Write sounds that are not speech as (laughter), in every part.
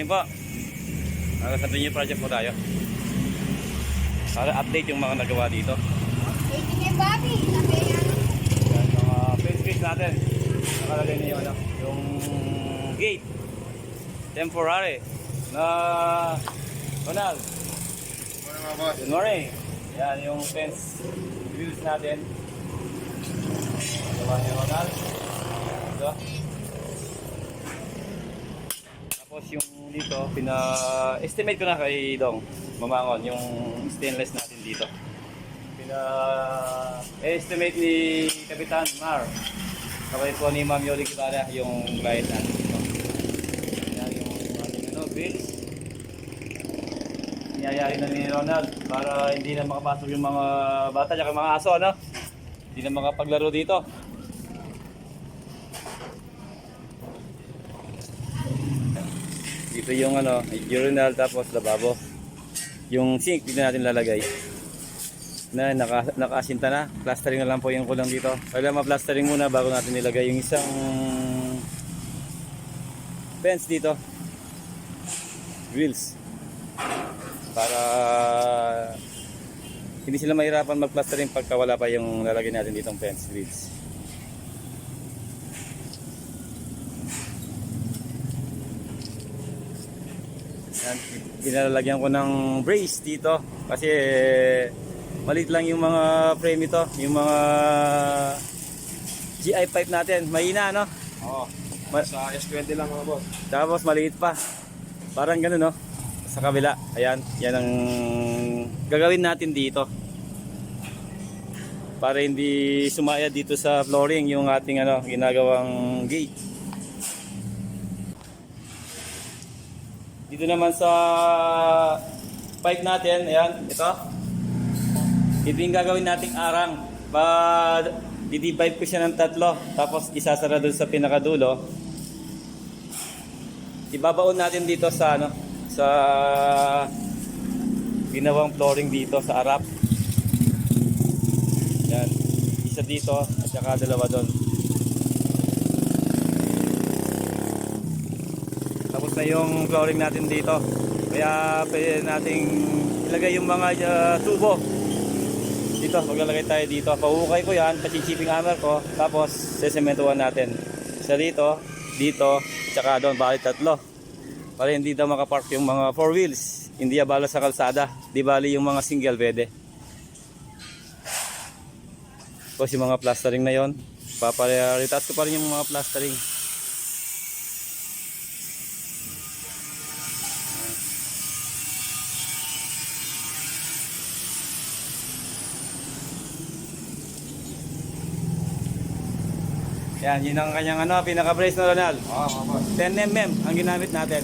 Morning po. Nasa Sa New Project po tayo. Para update yung mga nagawa dito. Waiting yung Bobby. Sabi yan. Yan, mga fence gate natin. Nakalagay na yung ano, yung gate. Temporary. Na Ronald. Ano? Good morning. Yan yung fence grills natin. Gawa ni Ronald. Ito. Tapos yung dito, pina-estimate ko na kay Dong Mamangon, yung stainless natin dito. Pina-estimate ni Kapitan Mar. Kapatid po ni Ma'am Yoli Kibara yung client natin dito. Yan yung ating ano, bills. Niyayari na ni Ronald para hindi na makapasok yung mga bata at mga aso, ano? Hindi na makapaglaro dito. Dito yung ano, urinal tapos lababo. Yung sink dito natin lalagay. Na naka, nakaasinta na. Plastering na lang po yung kulang dito. Kailangan ma-plastering muna bago natin nilagay yung isang fence dito. Grills. Para hindi sila mahirapan mag-plastering pagka wala pa yung lalagay natin ditong fence grills. Yan, pinalalagyan ko ng brace dito kasi maliit lang yung mga frame ito, yung mga GI pipe natin, mahina no? Oo. Ma- Sa S20 lang mga boss. Tapos maliit pa. Parang ganun no? Sa kabila. Ayan, yan ang gagawin natin dito. Para hindi sumaya dito sa flooring yung ating ano, ginagawang gate. Dito naman sa pipe natin, ayan, ito. Ito yung gagawin nating arang. Pa, didivide ko siya ng tatlo. Tapos isasara doon sa pinakadulo. Ibabaon natin dito sa ano, sa ginawang flooring dito sa harap. Yan. Isa dito at saka dalawa doon. Na yung flooring natin dito. Kaya pwede nating ilagay yung mga uh, tubo. Dito, maglalagay tayo dito. Pauukay ko yan, pachichiping hammer ko. Tapos, sesementuhan natin. Isa dito, dito, at saka doon, bali tatlo. Para hindi daw makapark yung mga four wheels. Hindi abala sa kalsada. Di bali yung mga single pwede. Tapos yung mga plastering na yon, paparitas ko pa rin yung mga plastering. Yan, yun ang kanyang ano, pinaka-brace na Ronald. Oo mga boss. 10mm ang ginamit natin.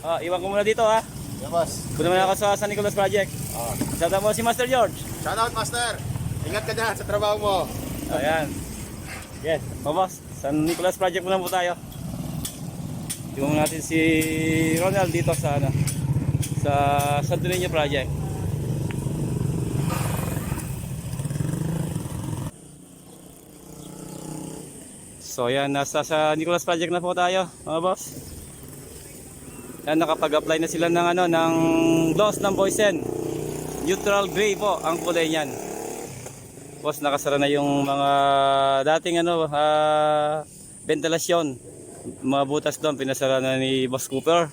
Ah, iwan ko muna dito ha. Yeah boss. Punta muna ako sa San Nicolas Project. Oo. Shoutout mo si Master George. Shout out master. Ingat ka dyan sa trabaho mo. Ayan. Yes, o boss, San Nicolas Project muna po tayo. Tingnan natin si Ronald dito sa ano, sa Santo Niño Project. So yan, nasa sa Nicolas Project na po tayo, mga boss. Yan, nakapag-apply na sila ng ano, ng gloss ng Boysen. Neutral gray po ang kulay niyan. Boss, nakasara na yung mga dating ano, ah, ventilasyon. Mga butas doon, pinasara na ni Boss Cooper.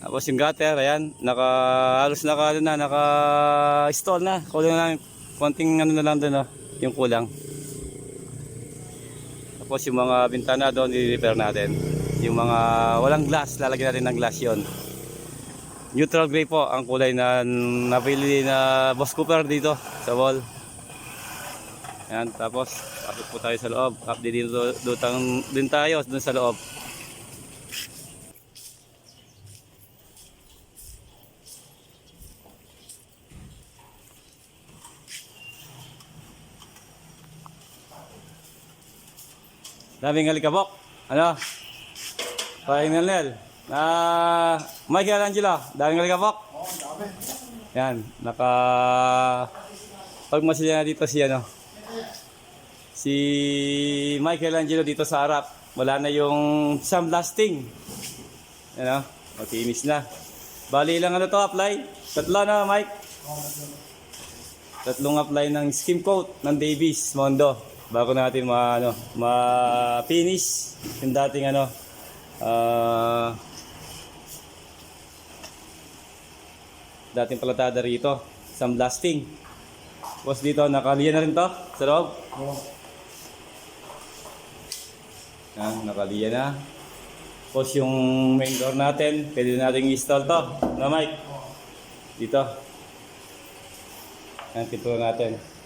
Tapos yung gutter, ayan, naka, halos naka, ano na, naka install na. Kulang na lang, konting ano na lang doon, oh, yung kulang. Tapos yung mga bintana doon, i-repair natin. Yung mga walang glass, lalagyan natin ng glass yon. Neutral gray po ang kulay na napili na Boss Cooper dito sa wall. Yan, tapos pasok po tayo sa loob. Update dito dutang din tayo dun sa loob. Daming alikabok. Ano? Pahingal Nel. Na Michelangelo, daming alikabok. Oo, dami. Yan, naka pagmasilya na dito si ano si Michelangelo dito sa harap. Wala na yung sandblasting. Ano? Makinis na. Bali lang ano to apply? Tatlo na Mike. Tatlong apply ng skim coat ng Davis Mondo bago natin ma ano ma-finish yung dating ano ah dating palatada rito sandblasting. Tapos dito nakaliyan na rin to sa loob. Yan, nakaliyan na. Tapos yung main door natin, pwede natin i-install to. Na Mike? Dito. Yan, pintura natin.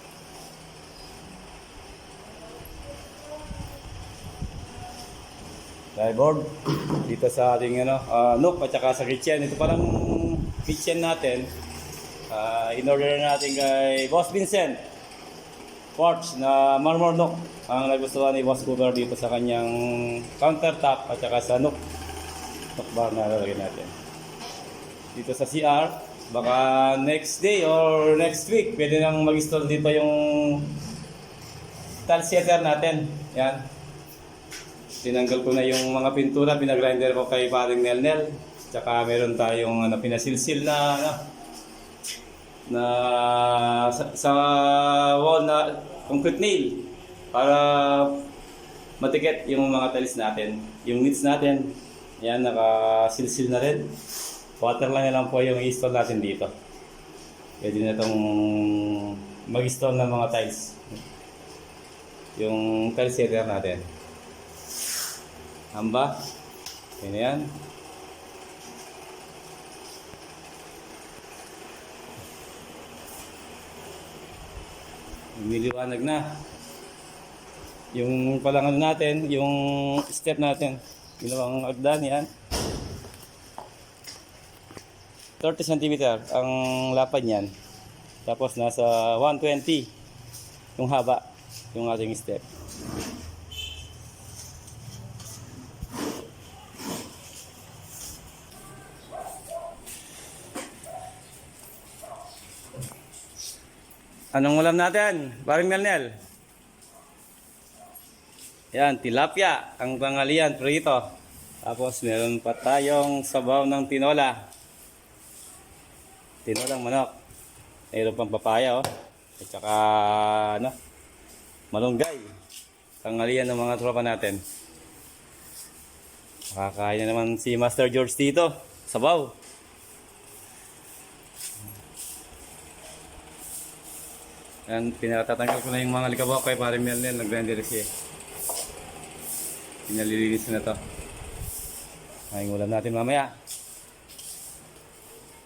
Drive dito sa ating ano, uh, nook at saka sa kitchen. Ito parang kitchen natin. Ah, in-order natin kay Boss Vincent. Porch na marmor nook ang nagustuhan ni Boss Cooper dito sa kanyang countertop at saka sa nook. Nook bar na lalagyan natin. Dito sa CR, baka next day or next week, pwede nang mag-install dito yung tile setter natin. Yan. Tinanggal ko na yung mga pintura, pinagrinder ko kay paring Nelnel. Tsaka meron tayong ano, pinasilsil na ano, na sa, sa wall na concrete nail para matikit yung mga tiles natin. Yung needs natin, yan, nakasilsil na rin. Water lang na lang po yung i-install natin dito. Pwede na itong mag-install ng mga tiles. Yung tiles setter natin. Hamba. Yan yan. Lumiliwanag na. Yung palangan natin, yung step natin, ginawang agdan yan. 30 cm ang lapad niyan. Tapos nasa 120 yung haba, yung ating step. Anong ulam natin? Paring Nelnel. Yan, tilapia. Ang pangalian, prito. Tapos meron pa tayong sabaw ng tinola. Tinolang manok. Meron pang papaya, oh. At saka, ano, malunggay. Pangalian ng mga tropa natin. Makakain na naman si Master George dito. Sabaw. Yan, pinatatanggal ko na yung mga likabok kay Pare Melnel. Nag-render siya. Pinalilinis na to. Ay, ulam natin mamaya.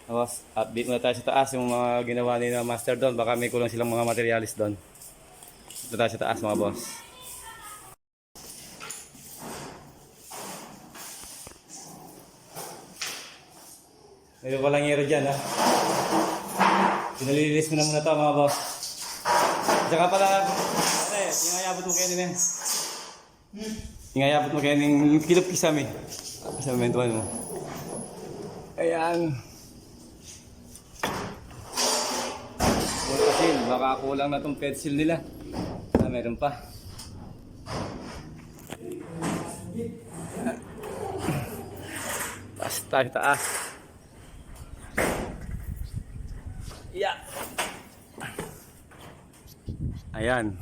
Tapos, update muna tayo sa taas yung mga ginawa ni na Master doon. Baka may kulang silang mga materialis doon. Ito tayo sa taas mga boss. Meron palang hero dyan ha. Pinalilinis mo na muna to mga boss. Tsaka pala, eh, ingayabot mo kayo eh. Ingayabot mo kayo ng kilop kisame. Sa mentuan mo. Ayan. Pencil, baka kulang na tong pencil nila. Ah, meron pa. Taas tayo, taas. Yeah. Ayan.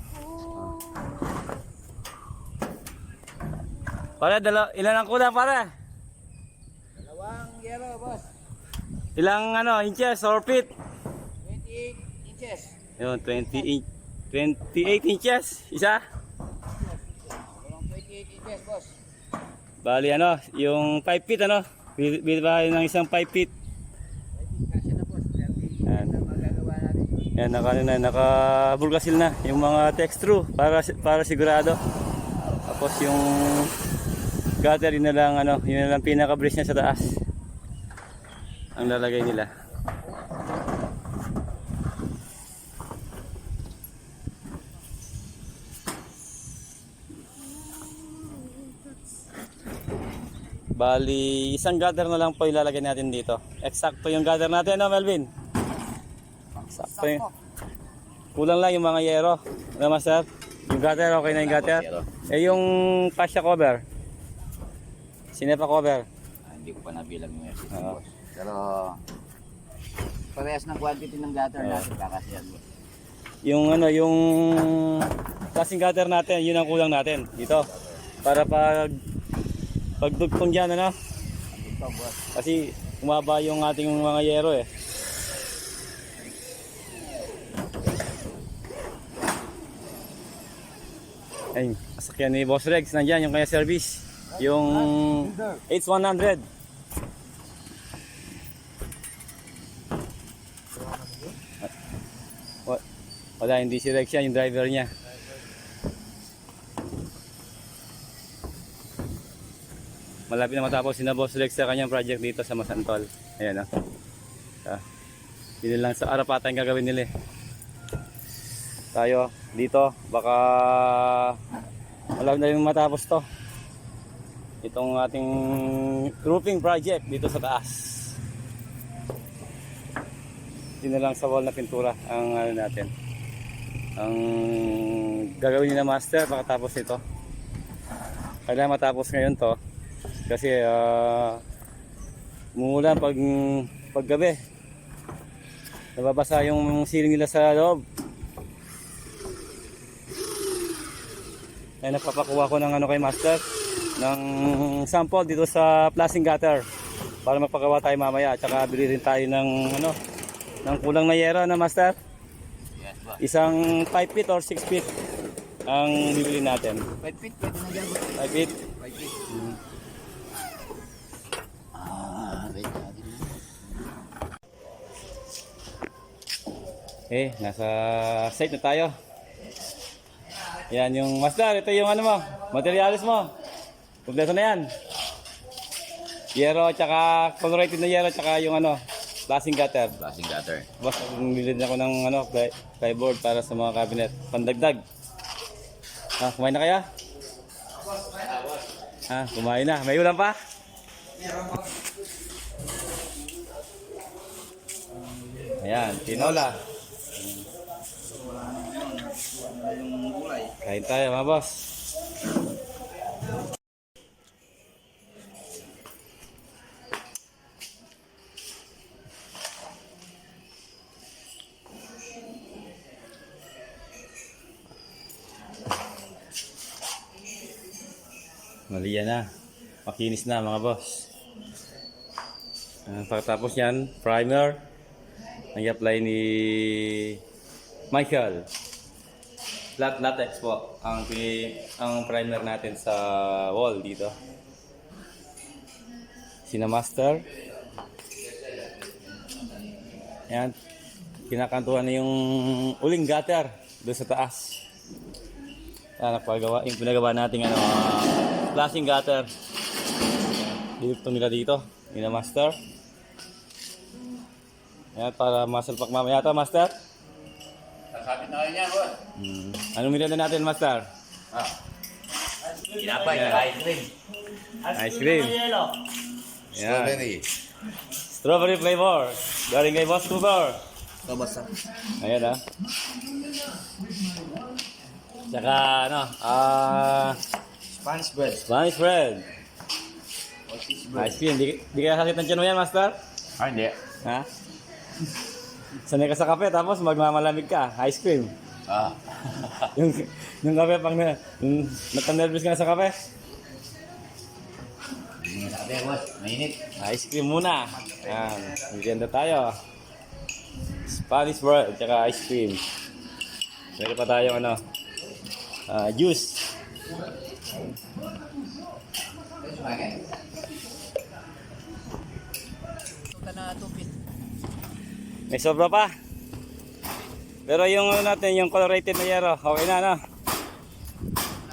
Para, dala, ilan ang kulang para? Dalawang yellow, boss. Ilang ano, inches or feet? 28 inches. Yun, 20 in 28 inches. Isa? Dalawang 28 inches, boss. Bali ano, yung 5 feet ano? Bil- Bili ba ng isang 5 feet? Kasi na, boss. 30 Yan. na magagawa natin yun. Yan, naka, ano na, naka bulgasil na yung mga text through para, para sigurado. Tapos yung gutter, yun na lang, ano, yun na lang pinaka-brace niya sa taas. Ang lalagay nila. Bali, isang gutter na lang po ilalagay natin dito. Eksakto yung gutter natin, no, Melvin? Sakto yung... Kulang lang yung mga yero. Ano, Master? Yung gutter, okay na yung gutter? Eh yung fascia cover? Sinepa cover? Ah, hindi ko pa nabilang yung SCC, Oo. boss. Pero, parehas ng quantity ng gutter Oo. natin, kakasiyan, boss. Yung ano, yung klaseng gutter natin, yun ang kulang natin dito. Para pag pagdugtong diyan ano, Ito, boss. kasi umaba yung ating mga yero eh. Ay, sasakyan ni Boss Rex, nandyan yung kanya service. Yung H100. Wa- Wala, hindi si Rex yan, yung driver niya. Malapit na matapos si na Boss Rex sa kanyang project dito sa Masantol. Ayan ah. Ah. Yun lang sa arapatan gagawin nila eh. Tayo dito, baka malapit na rin matapos to. Itong ating roofing project dito sa taas. Yun na lang sa wall na pintura ang ano natin. Ang gagawin ni na master pagkatapos nito. Kailangan matapos ngayon to kasi uh, umuulan pag paggabi. Nababasa yung ceiling nila sa loob. Ay napapakuha ko ng ano kay master ng sample dito sa plastic gutter para magpagawa tayo mamaya at saka bili rin tayo ng ano ng kulang na yero na master. Isang 5 feet or 6 feet ang bibili natin. 5 feet, pwede na dyan, boss. 5 feet. 5 feet. Natin. Eh, nasa site na tayo. Yan yung master, ito yung ano mo, materialis mo. Kompleto na yan. Yero, tsaka colorated na yero, tsaka yung ano, plastic gutter. Blasting gutter. Boss, din ako ng ano, ply, plyboard para sa mga cabinet. Pandagdag. Ha, kumain na kaya? Ha, kumain na. May ulam pa? Ayan, tinola. Kain tayo mga boss. Maliya na. Makinis na mga boss. Uh, pagkatapos yan, primer. Nag-apply ni Michael. Flat latex po ang ang primer natin sa wall dito. Sinamaster. Yan. Kinakantuhan na yung uling gutter doon sa taas. Yan, napagawa, yung pinagawa natin ano, uh, flashing gutter. Dito nila dito, yung master. Yan, para masalpak mamaya ito, master. Sasabit na kayo niyan, boss. Hmm. Anong merienda natin, master? Ah. Kinapay, Yeah. ice cream. Ice cream. Yan. Strawberry flavor. Galing kay Boss Cooper. Ah. Ayan ah. Tsaka ano, ah, Spanish bread. Spanish bread. Ice cream. Di, di kaya sakit ng tiyan mo yan, master? Ah, hindi. Ha? Sanay ka sa kape tapos magmamalamig ka. Ice cream. Ah. (laughs) Yung, yung kape pang na, yung nagka-nervous ka na sa kape. Hindi sa kape, boss. Mainit. Ice cream muna. Yan. Merienda tayo. Spanish bread, tsaka ice cream. Meron pa tayo ano, ah, juice. Ito na 2 feet. May sobra pa. Pero yung ano natin, yung colorated na yero, okay na, no?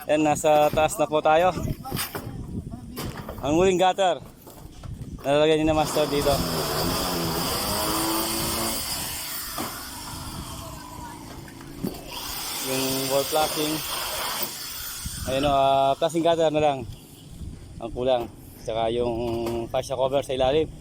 Yan, nasa taas na po tayo. Ang huling gutter. Nalalagyan niyo na master dito. Yung wall flashing. Ayun o, uh, flashing gutter na lang. Ang kulang. Saka yung fascia cover sa ilalim.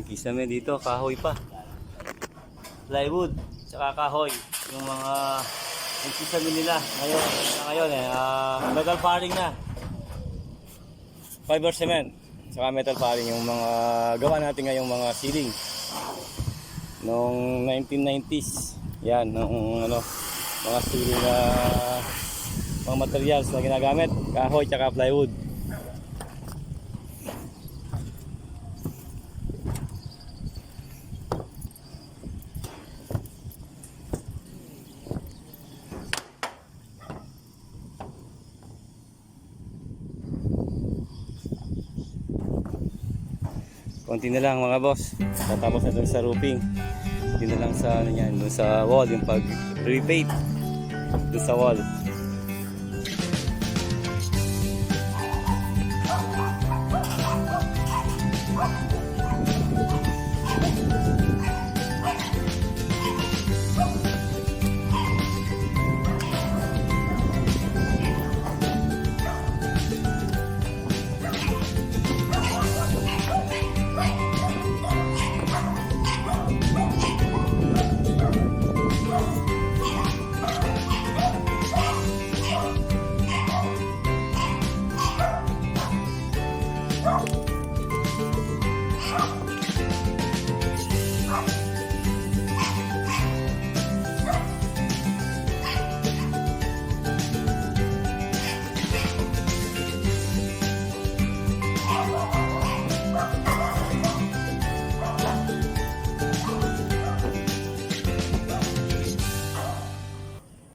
Ang kisame dito, kahoy pa. Plywood, tsaka kahoy. Yung mga yung kisame nila ngayon, na ngayon eh, ah, metal paring na. Fiber cement, tsaka metal paring yung mga gawa natin ngayong mga ceiling. Noong 1990s, yan, nung ano, mga ceiling na mga materials na ginagamit, kahoy tsaka plywood. Konti na lang mga boss. Tatapos na dun sa roofing. Hindi na lang sa ano yan, dun sa wall, yung pag repaint dun sa wall.